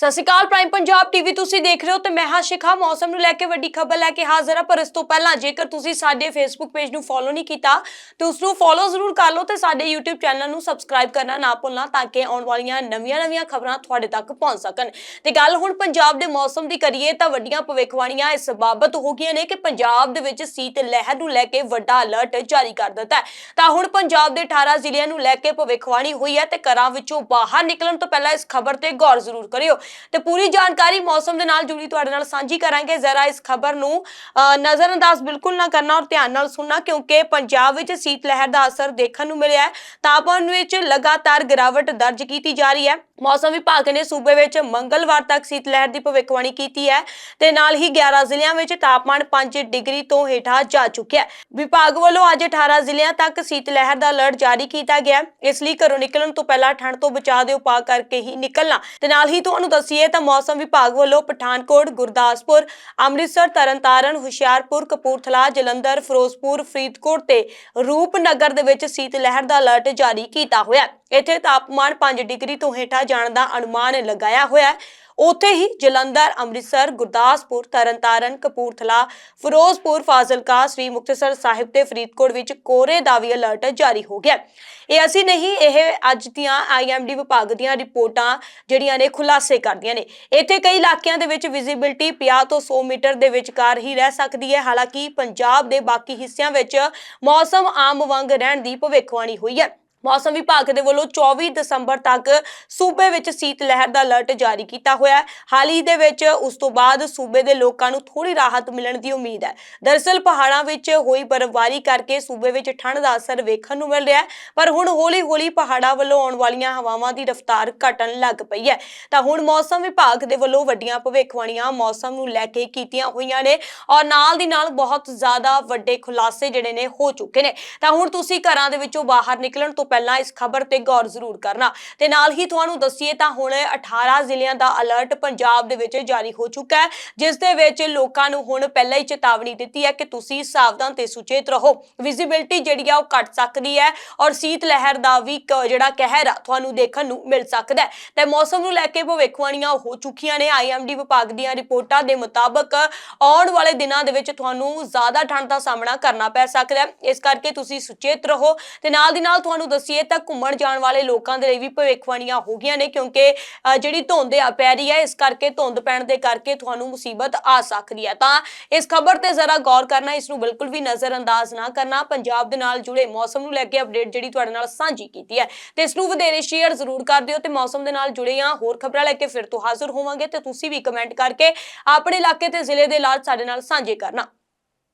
ਸਤਿ ਸ਼੍ਰੀ ਅਕਾਲ ਪ੍ਰਾਈਮ ਪੰਜਾਬ ਟੀਵੀ ਤੁਸੀਂ ਦੇਖ ਰਹੇ ਹੋ ਤੇ ਮੈਂ ਹਾਂ ਸ਼ਿਖਾ। ਮੌਸਮ ਨੂੰ ਲੈ ਕੇ ਵੱਡੀ ਖਬਰ ਲੈ ਕੇ ਹਾਜ਼ਰ ਹਾਂ, ਪਰ ਇਸ ਤੋਂ ਪਹਿਲਾਂ ਜੇਕਰ ਤੁਸੀਂ ਸਾਡੇ ਫੇਸਬੁੱਕ ਪੇਜ ਨੂੰ ਫੋਲੋ ਨਹੀਂ ਕੀਤਾ, ਤੇ ਉਸ ਨੂੰ ਫੋਲੋ ਜ਼ਰੂਰ ਕਰ ਲਓ ਤੇ ਸਾਡੇ YouTube ਚੈਨਲ ਨੂੰ ਸਬਸਕ੍ਰਾਈਬ ਕਰਨਾ ਨਾ ਭੁੱਲਣਾ ਤਾਂ ਕਿ ਆਉਣ ਵਾਲੀਆਂ ਨਵੀਆਂ-ਨਵੀਆਂ ਖਬਰਾਂ ਤੁਹਾਡੇ ਤੱਕ ਪਹੁੰਚ ਸਕਣ। ਤੇ ਗੱਲ ਹੁਣ ਪੰਜਾਬ ਦੇ ਮੌਸਮ ਦੀ ਕਰੀਏ ਤਾਂ ਵੱਡੀਆਂ ਭਵਿੱਖਬਾਣੀਆਂ ਇਸ ਬਾਬਤ ਹੋ ਗਈਆਂ ਨੇ ਕਿ ਪੰਜਾਬ ਦੇ ਵਿੱਚ ਸੀਤ ਲਹਿਰ ਨੂੰ ਲੈ ਕੇ ਵੱਡਾ ਅਲਰਟ ਜਾਰੀ ਕਰ ਦਿੱਤਾ ਹੈ। ਤਾਂ ਹੁਣ ਪੰਜਾਬ ਦੇ 18 ਜ਼ਿਲ੍ਹਿਆਂ ਨੂੰ ਲੈ ਕੇ ਭਵਿੱਖਬਾਣੀ ਹੋਈ ਹੈ ਤੇ ਘਰਾਂ ਵਿੱਚੋਂ ਬਾਹਰ ਨਿਕਲਣ ਤੋਂ ਪਹਿਲਾਂ ਇਸ ਖਬਰ ਤੇ ਗੌਰ ਜ਼ਰੂਰ ਕਰਿਓ। ਤੇ ਪੂਰੀ ਜਾਣਕਾਰੀ ਮੌਸਮ ਦੇ ਨਾਲ ਜੁੜੀ ਤੁਹਾਡੇ ਨਾਲ ਸਾਂਝੀ ਕਰਾਂਗੇ। ਜ਼ਰਾ ਇਸ ਖਬਰ ਨੂੰ ਨਜ਼ਰਅੰਦਾਜ਼ ਬਿਲਕੁਲ ਨਾ ਕਰਨਾ ਔਰ ਧਿਆਨ ਨਾਲ ਸੁਣਨਾ ਕਿਉਂਕਿ ਪੰਜਾਬ ਵਿੱਚ ਸੀਤ ਲਹਿਰ ਦਾ ਅਸਰ ਦੇਖਣ ਨੂੰ ਮਿਲਿਆ ਹੈ। ਤਾਪਮਾਨ ਵਿੱਚ ਲਗਾਤਾਰ ਗਿਰਾਵਟ ਦਰਜ ਕੀਤੀ ਜਾ ਰਹੀ ਹੈ। ਮੌਸਮ ਵਿਭਾਗ ਨੇ ਸੂਬੇ ਵਿੱਚ ਮੰਗਲਵਾਰ ਤੱਕ ਸੀਤ ਲਹਿਰ ਦੀ ਭਵਿੱਖਬਾਣੀ ਕੀਤੀ ਹੈ ਤੇ ਨਾਲ ਹੀ 11 ਜ਼ਿਲ੍ਹਿਆਂ ਵਿੱਚ ਤਾਪਮਾਨ 5 ਡਿਗਰੀ ਤੋਂ ਹੇਠਾਂ ਜਾ ਚੁੱਕਿਆ ਹੈ। ਵਿਭਾਗ ਵੱਲੋਂ ਅੱਜ 18 ਜ਼ਿਲ੍ਹਿਆਂ ਤੱਕ ਸੀਤ ਲਹਿਰ ਦਾ ਅਲਰਟ ਜਾਰੀ ਕੀਤਾ ਗਿਆ ਇਸ ਲਈ ਘਰੋਂ ਨਿਕਲਣ ਤੋਂ ਪਹਿਲਾਂ ਠੰਡ ਤੋਂ ਬਚਾਅ ਦੇ ਉਪਾਅ ਕਰਕੇ ਹੀ ਨਿਕਲਣਾ ਤੇ ਨਾਲ ਹੀ ਤੁਹਾਨੂੰ ਦੱਸੀਏ ਤਾਂ ਮੌਸਮ ਵਿਭਾਗ ਵੱਲੋਂ ਪਠਾਨਕੋਟ, ਗੁਰਦਾਸਪੁਰ, ਅੰਮ੍ਰਿਤਸਰ, ਤਰਨਤਾਰਨ, ਹੁਸ਼ਿਆਰਪੁਰ, ਕਪੂਰਥਲਾ, ਜਲੰਧਰ, ਫਿਰੋਜ਼ਪੁਰ, ਫਰੀਦਕੋਟ ਤੇ ਰੂਪਨਗਰ ਦੇ ਵਿੱਚ ਸੀਤ ਲਹਿਰ ਦਾ ਅਲਰਟ ਜਾਰੀ ਕੀਤਾ ਹੋਇਆ ਇੱਥੇ ਤਾਪਮਾਨ 5 ਡਿਗਰੀ ਤੋਂ ਹੇਠਾਂ ਜਾਣ ਦਾ ਅਨੁਮਾਨ ਲਗਾਇਆ ਹੋਇਆ ਉੱਥੇ ਹੀ ਜਲੰਧਰ, ਅੰਮ੍ਰਿਤਸਰ, ਗੁਰਦਾਸਪੁਰ, ਤਰਨਤਾਰਨ, ਕਪੂਰਥਲਾ, ਫਿਰੋਜ਼ਪੁਰ, ਫਾਜ਼ਿਲਕਾ, ਸ੍ਰੀ ਮੁਕਤਸਰ ਸਾਹਿਬ ਤੇ ਫਰੀਦਕੋਟ ਵਿੱਚ ਕੋਰੇ ਦਾ ਵੀ ਅਲਰਟ ਜਾਰੀ ਹੋ ਗਿਆ। ਇਹ ਅਸੀਂ ਨਹੀਂ, ਇਹ ਅੱਜ ਦੀਆਂ ਆਈਐਮਡੀ ਵਿਭਾਗ ਦੀਆਂ ਰਿਪੋਰਟਾਂ ਜਿਹੜੀਆਂ ਨੇ ਖੁਲਾਸੇ ਕਰਦੀਆਂ ਨੇ। ਇੱਥੇ ਕਈ ਇਲਾਕਿਆਂ ਦੇ ਵਿੱਚ ਵਿਜ਼ਿਬਿਲਟੀ 50 ਤੋਂ 100 ਮੀਟਰ ਦੇ ਵਿਚਕਾਰ ਹੀ ਰਹਿ ਸਕਦੀ ਹੈ। ਹਾਲਾਂਕਿ ਪੰਜਾਬ ਦੇ ਬਾਕੀ ਹਿੱਸਿਆਂ ਵਿੱਚ ਮੌਸਮ ਆਮ ਵਾਂਗ ਰਹਿਣ ਦੀ ਭਵਿੱਖਬਾਣੀ ਹੋਈ ਹੈ। ਮੌਸਮ ਵਿਭਾਗ ਦੇ ਵੱਲੋਂ 24 ਦਸੰਬਰ ਤੱਕ ਸੂਬੇ ਵਿੱਚ ਸੀਤ ਲਹਿਰ ਦਾ ਅਲਰਟ ਜਾਰੀ ਕੀਤਾ ਹੋਇਆ ਹੈ। ਹਾਲ ਹੀ ਦੇ ਵਿੱਚ ਉਸ ਤੋਂ ਬਾਅਦ ਸੂਬੇ ਦੇ ਲੋਕਾਂ ਨੂੰ ਥੋੜੀ ਰਾਹਤ ਮਿਲਣ ਦੀ ਉਮੀਦ ਹੈ। ਦਰਅਸਲ ਪਹਾੜਾਂ ਵਿੱਚ ਹੋਈ ਬਰਫ਼ਬਾਰੀ ਕਰਕੇ ਸੂਬੇ ਵਿੱਚ ਠੰਡ ਦਾ ਅਸਰ ਵੇਖਣ ਨੂੰ ਮਿਲ ਰਿਹਾ ਹੈ। ਪਰ ਹੁਣ ਹੌਲੀ-ਹੌਲੀ ਪਹਾੜਾਂ ਵੱਲੋਂ ਆਉਣ ਵਾਲੀਆਂ ਹਵਾਵਾਂ ਦੀ ਰਫ਼ਤਾਰ ਘਟਣ ਲੱਗ ਪਈ ਹੈ। ਤਾਂ ਹੁਣ ਮੌਸਮ ਵਿਭਾਗ ਦੇ ਵੱਲੋਂ ਵੱਡੀਆਂ ਭਵਿੱਖਬਾਣੀਆਂ ਮੌਸਮ ਨੂੰ ਲੈ ਕੇ ਕੀਤੀਆਂ ਹੋਈਆਂ ਨੇ ਔਰ ਨਾਲ ਦੀ ਨਾਲ ਬਹੁਤ ਜ਼ਿਆਦਾ ਵੱਡੇ ਖੁਲਾਸੇ ਜਿਹੜੇ ਨੇ ਹੋ ਚੁੱਕੇ ਨੇ। ਤਾਂ ਹੁਣ ਤੁਸੀਂ ਘਰਾਂ ਦੇ ਵਿੱਚੋਂ ਬਾਹਰ ਨਿਕਲਣ ਤੋਂ ਪਹਿਲਾਂ ਇਸ ਖਬਰ ਤੇ ਗੌਰ ਜ਼ਰੂਰ ਕਰਨਾ। ਤੇ ਨਾਲ ਹੀ ਤੁਹਾਨੂੰ ਦੱਸੀਏ ਤਾਂ ਹੁਣ 18 ਜ਼ਿਲ੍ਹਿਆਂ ਦਾ ਅਲਰਟ ਪੰਜਾਬ ਦੇ ਵਿੱਚ ਜਾਰੀ ਹੋ ਚੁੱਕਾ ਹੈ, ਜਿਸ ਦੇ ਵਿੱਚ ਲੋਕਾਂ ਨੂੰ ਹੁਣ ਪਹਿਲਾਂ ਹੀ ਚੇਤਾਵਨੀ ਦਿੱਤੀ ਹੈ ਕਿ ਤੁਸੀਂ ਸਾਵਧਾਨ ਤੇ ਸੁਚੇਤ ਰਹੋ। ਵਿਜ਼ਿਬਿਲਟੀ ਜਿਹੜੀ ਆ ਉਹ ਘਟ ਸਕਦੀ ਹੈ ਔਰ ਸੀਤ ਲਹਿਰ ਦਾ ਵੀ ਕ- ਜਿਹੜਾ ਕਹਿਰ ਆ ਤੁਹਾਨੂੰ ਦੇਖਣ ਨੂੰ ਮਿਲ ਸਕਦਾ ਹੈ। ਤੇ ਮੌਸਮ ਨੂੰ ਲੈ ਕੇ ਭਵਿੱਖਬਾਣੀਆਂ ਹੋ ਚੁੱਕੀਆਂ ਨੇ। ਆਈਐਮਡੀ ਵਿਭਾਗ ਦੀਆਂ ਰਿਪੋਰਟਾਂ ਦੇ ਮੁਤਾਬਕ ਆਉਣ ਵਾਲੇ ਦਿਨਾਂ ਦੇ ਵਿੱਚ ਤੁਹਾਨੂੰ ਜ਼ਿਆਦਾ ਠੰਡ ਦਾ ਸਾਹਮਣਾ ਕਰਨਾ ਪੈ ਸਕਦਾ ਹੈ। ਇਸ ਕਰਕੇ ਤੁਸੀਂ ਸੁਚੇਤ ਰਹੋ। ਤੇ ਨਾਲ ਦੀ ਨਾਲ ਤੁਹਾਨੂੰ ਦੱਸੀਏ ਤਾਂ ਘੁੰਮਣ ਜਾਣ ਵਾਲੇ ਲੋਕਾਂ ਦੇ ਲਈ ਵੀ ਭਵਿੱਖਬਾਣੀਆਂ ਹੋ ਗਈਆਂ ਨੇ, ਕਿਉਂਕਿ ਜਿਹੜੀ ਧੁੰਦ ਆ, ਪੈ ਰਹੀ ਹੈ, ਇਸ ਕਰਕੇ ਧੁੰਦ ਪੈਣ ਦੇ ਕਰਕੇ ਤੁਹਾਨੂੰ ਮੁਸੀਬਤ ਆ ਸਕਦੀ ਹੈ। ਤਾਂ ਇਸ ਖਬਰ ਤੇ ਜ਼ਰਾ ਗੌਰ ਕਰਨਾ, ਇਸ ਨੂੰ ਬਿਲਕੁਲ ਵੀ ਨਜ਼ਰਅੰਦਾਜ਼ ਨਾ ਕਰਨਾ, ਪੰਜਾਬ ਦੇ ਨਾਲ ਜੁੜੇ ਮੌਸਮ ਨੂੰ ਲੈ ਕੇ ਅਪਡੇਟ ਜਿਹੜੀ ਤੁਹਾਡੇ ਨਾਲ ਸਾਂਝੀ ਕੀਤੀ ਹੈ। ਤੇ ਇਸ ਨੂੰ ਵਧੇਰੇ ਸ਼ੇਅਰ ਜ਼ਰੂਰ ਕਰ ਦਿਓ ਤੇ ਮੌਸਮ ਦੇ ਨਾਲ ਜੁੜੀਆਂ ਹੋਰ ਖਬਰਾਂ ਲੈ ਕੇ ਫਿਰ ਤੋਂ ਹਾਜ਼ਰ ਹੋਵਾਂਗੇ ਤੇ ਤੁਸੀਂ ਵੀ ਕਮੈਂਟ ਕਰਕੇ ਆਪਣੇ ਇਲਾਕੇ ਤੇ ਜ਼ਿਲ੍ਹੇ ਦੇ ਲਾਲ ਸਾਡੇ ਨਾਲ ਸਾਂਝੇ ਕਰਨਾ।